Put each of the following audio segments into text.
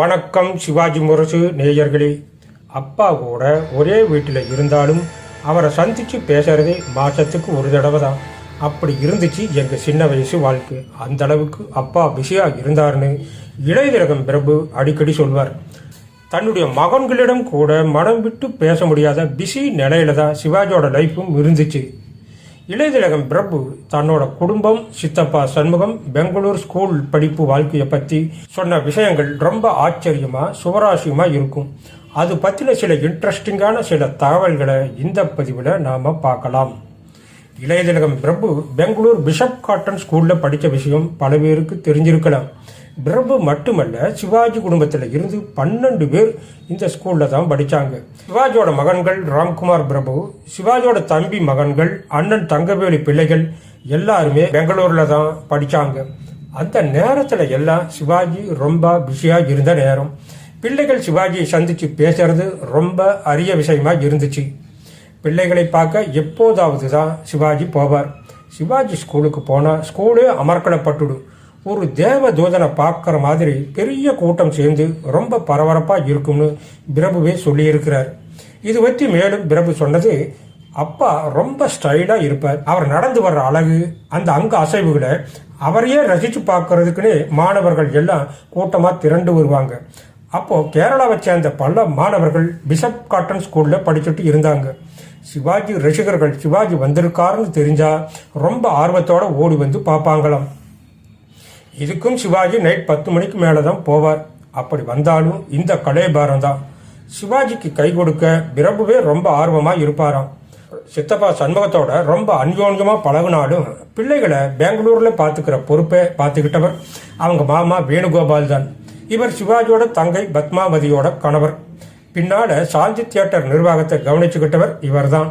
வணக்கம் சிவாஜி முரசு நேயர்களே. அப்பா கூட ஒரே வீட்டில் இருந்தாலும் அவரை சந்தித்து பேசுறதே மாதத்துக்கு ஒரு தடவை தான் அப்படி இருந்துச்சு எங்கள் சின்ன வயசு வாழ்க்கை. அந்த அளவுக்கு அப்பா பிஸியாக இருந்தாருன்னு இளையதிலகம் பிரபு அடிக்கடி சொல்வார். தன்னுடைய மகன்களிடம் கூட மனம் விட்டு பேச முடியாத பிஸி நிலையில தான் சிவாஜியோட லைஃப்பும் இருந்துச்சு. இளையதிலகம் பிரபு தன்னோட குடும்பம் சித்தப்பா சண்முகம் பெங்களூர் ஸ்கூல் படிப்பு வாழ்க்கையை பற்றி சொன்ன விஷயங்கள் ரொம்ப ஆச்சரியமா சுவராசியமா இருக்கும். அது பற்றின சில இன்ட்ரெஸ்டிங்கான சில தகவல்களை இந்த பதிவில் நாம் பார்க்கலாம். இளையதிலகம் பிரபு பெங்களூர் பிஷப் காட்டன் ஸ்கூலில் படித்த விஷயம் பல பேருக்கு தெரிஞ்சிருக்கலாம். பிரபு மட்டுமல்ல சிவாஜி குடும்பத்தில் இருந்து பன்னெண்டு பேர் இந்த ஸ்கூலில் தான் படித்தாங்க சிவாஜியோட மகன்கள் ராம்குமார் பிரபு சிவாஜியோட தம்பி மகன்கள் அண்ணன் தங்கவேலு பிள்ளைகள் எல்லாருமே பெங்களூரில் தான் படித்தாங்க அந்த நேரத்தில் எல்லாம் சிவாஜி ரொம்ப பிஸியாக இருந்த நேரம். பிள்ளைகள் சிவாஜியை சந்தித்து பேசுறது ரொம்ப அரிய விஷயமா இருந்துச்சு. பிள்ளைகளை பார்க்க எப்போதாவது தான் சிவாஜி போவார். சிவாஜி ஸ்கூலுக்கு போனால் ஸ்கூலே அமர்க்கலப்பட்டுடும் ஒரு தேவ தூதனை பார்க்குற மாதிரி பெரிய கூட்டம் சேர்ந்து ரொம்ப பரபரப்பாக இருக்கும்னு பிரபுவே சொல்லியிருக்கிறார். இது பற்றி மேலும் பிரபு சொன்னது அப்பா ரொம்ப ஸ்டைலாக இருப்பார். அவர் நடந்து வர்ற அழகு அந்த அங்க அசைவுகளை அவரையே ரசித்து பார்க்கறதுக்குன்னே மாணவர்கள் எல்லாம் கூட்டமாக திரண்டு வருவாங்க. அப்போது கேரளாவை சேர்ந்த பல மாணவர்கள் பிஷப் காட்டன் ஸ்கூலில் படிச்சுட்டு இருந்தாங்க. சிவாஜி ரசிகர்கள் சிவாஜி வந்திருக்காருன்னு தெரிஞ்சால் ரொம்ப ஆர்வத்தோட ஓடி வந்து பார்ப்பாங்களாம். இதுக்கும் சிவாஜி நைட் பத்து மணிக்கு மேலே தான் போவார். அப்படி வந்தாலும் இந்த கலைபாரம் தான் சிவாஜிக்கு கை கொடுக்க பிரபுவே ரொம்ப ஆர்வமாக இருப்பாராம். சித்தப்பா சண்முகத்தோட ரொம்ப அன்யோன்யமாக பழகினாலும் பிள்ளைகளை பெங்களூரில் பார்த்துக்கிற பொறுப்பை பார்த்துக்கிட்டவர் அவங்க மாமா வேணுகோபால் தான் இவர் சிவாஜியோட தங்கை பத்மாவதியோட கணவர். பின்னால சாந்தி தியேட்டர் நிர்வாகத்தை கவனிச்சுக்கிட்டவர் இவர்தான்.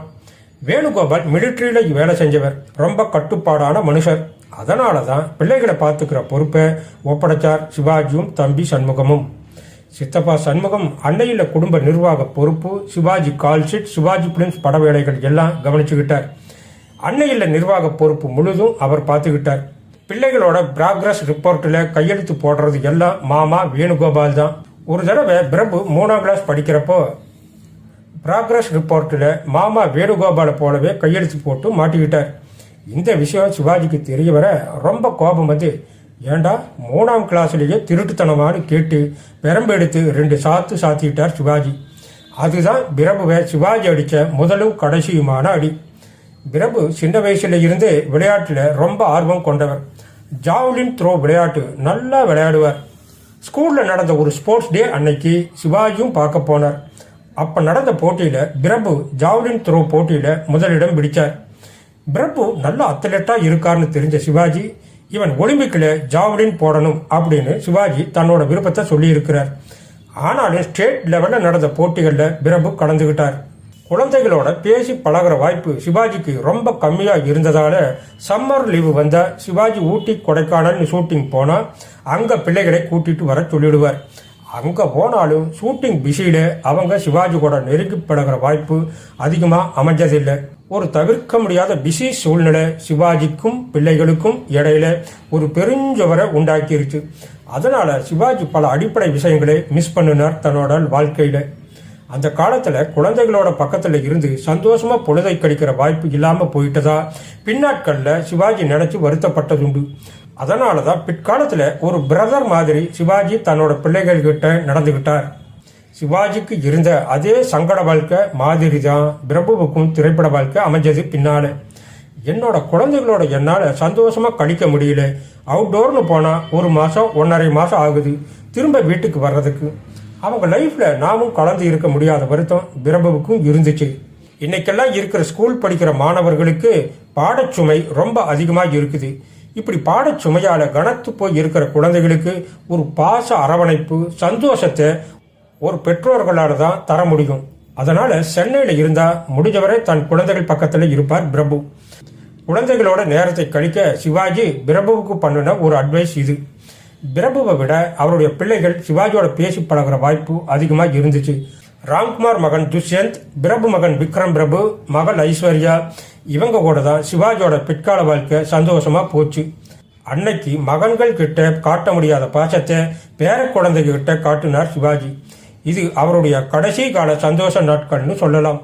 வேணுகோபால் மிலிட்ரியில வேலை செஞ்சவர். ரொம்ப கட்டுப்பாடான மனுஷர். அதனால தான் பிள்ளைகளை பார்த்துக்கிற பொறுப்பை ஒப்படைச்சார் சிவாஜியும் தம்பி சண்முகமும். சித்தப்பா சண்முகம் அன்னையில குடும்ப நிர்வாக பொறுப்பு சிவாஜி கால்ஷீட் சிவாஜி பிலிம்ஸ் பட வேலைகள் எல்லாம் கவனிச்சுக்கிட்டார். அன்னையில நிர்வாக பொறுப்பு முழுதும் அவர் பார்த்துக்கிட்டார். பிள்ளைகளோட ப்ராக்ரஸ் ரிப்போர்ட்டில் கையெழுத்து போடுறது எல்லாம் மாமா வேணுகோபால் தான். ஒரு தடவை பிரபு மூணாம் கிளாஸ் படிக்கிறப்போ ப்ராக்ரஸ் ரிப்போர்ட்டில் மாமா வேணுகோபாலை போலவே கையெழுத்து போட்டு மாட்டிக்கிட்டார். இந்த விஷயம் சிவாஜிக்கு தெரிய வர ரொம்ப கோபம் வந்து ஏண்டா மூணாம் கிளாஸ்லேயே திருட்டுத்தனமானு கேட்டு பெரம்பெடுத்து ரெண்டு சாத்து சாத்திட்டார் சிவாஜி. அதுதான் பிரபுவை சிவாஜி அடித்த முதலும் கடைசியுமான அடி. பிரபு சின்ன வயசுல இருந்தே விளையாட்டில் ரொம்ப ஆர்வம் கொண்டவர். ஜாவ்லின் த்ரோ விளையாட்டு நல்லா விளையாடுவார். ஸ்கூலில் நடந்த ஒரு ஸ்போர்ட்ஸ் டே அன்னைக்கு சிவாஜியும் பார்க்க போனார். அப்போ நடந்த போட்டியில் பிரபு ஜாவ்லின் த்ரோ போட்டியில் முதலிடம் பிடித்தார் பிரபு நல்ல அத்லெட்டாக இருக்கார்னு தெரிஞ்ச சிவாஜி இவன் ஒலிம்பிக்கில் ஜாவ்லின் போடணும் அப்படின்னு சிவாஜி தன்னோட விருப்பத்தை சொல்லியிருக்கிறார். ஆனாலும் ஸ்டேட் லெவலில் நடந்த போட்டிகளில் பிரபு கலந்துக்கிட்டார் குழந்தைகளோட பேசி பழகுற வாய்ப்பு சிவாஜிக்கு ரொம்ப கம்மியாக இருந்ததால சம்மர் லீவு வந்தால் சிவாஜி ஊட்டி கொடைக்கானல் ஷூட்டிங் போனால் அங்கே பிள்ளைகளை கூட்டிட்டு வர சொல்லிடுவார். அங்கே போனாலும் ஷூட்டிங் பிஸியில அவங்க சிவாஜி கூட நெருங்கி பழகுற வாய்ப்பு அதிகமாக அமைஞ்சதில்லை. ஒரு தவிர்க்க முடியாத பிஸி சூழ்நிலை சிவாஜிக்கும் பிள்ளைகளுக்கும் இடையில ஒரு பெருஞ்சவரை உண்டாக்கிருச்சு. அதனால சிவாஜி பல அடிப்படை விஷயங்களை மிஸ் பண்ணினார் தன்னோட வாழ்க்கையில. அந்த காலத்துல குழந்தைகளோட பக்கத்துல இருந்து சந்தோஷமா பொழுதை கழிக்கிற வாய்ப்பு இல்லாம போயிட்டதா பின்னாட்கள்ல சிவாஜி நினைச்சு வருத்தப்பட்டதுண்டு. அதனாலதான் பிற்காலத்துல ஒரு பிரதர் மாதிரி சிவாஜி தன்னோட பிள்ளைகள் கிட்ட நடந்துகிட்டார். சிவாஜிக்கு இருந்த அதே சங்கட வாழ்க்கை மாதிரி தான் பிரபுவுக்கும் திரைப்பட வாழ்க்கை அமைஞ்சது பின்னால. என்னோட குழந்தைகளோட என்னால் சந்தோஷமா கழிக்க முடியல. அவுட்டோர்னு போனால் ஒரு மாதம் ஒன்றரை மாதம் ஆகுது. திரும்ப வீட்டுக்கு வர்றதுக்கு. அவங்க லைஃப்பில் நாமும் கலந்து இருக்க முடியாத வருத்தம் பிரபுவுக்கும் இருந்துச்சு. இன்னைக்கெல்லாம் இருக்கிற ஸ்கூல் படிக்கிற மாணவர்களுக்கு பாடச்சுமை ரொம்ப அதிகமாக இருக்குது. இப்படி பாடச்சுமையால் கனத்து போய் இருக்கிற குழந்தைகளுக்கு ஒரு பாச அரவணைப்பு சந்தோஷத்தை ஒரு பெற்றோர்களால் தான் தர முடியும். அதனால சென்னையில் இருந்தா முடிஞ்சவரை தன் குழந்தைகள் பக்கத்தில் இருப்பார் பிரபு. குழந்தைகளோட நேரத்தை கழிக்க சிவாஜி பிரபுவுக்கு பண்ணின ஒரு அட்வைஸ் இது. பிரபுவை விட அவருடைய பிள்ளைகள் சிவாஜியோட பேசி பழகுற வாய்ப்பு அதிகமாக இருந்துச்சு. ராம்குமார் மகன் துஷ்யந்த் பிரபு மகன் விக்ரம் பிரபு மகள் ஐஸ்வர்யா இவங்க கூட தான் சிவாஜியோட பிற்கால வாழ்க்கை சந்தோஷமா போச்சு. அன்னைக்கு மகன்கள் கிட்ட காட்ட முடியாத பாசத்தை பேர குழந்தைகிட்ட காட்டினார் சிவாஜி. இது அவருடைய கடைசி கால சந்தோஷ நாட்கள்னு சொல்லலாம்.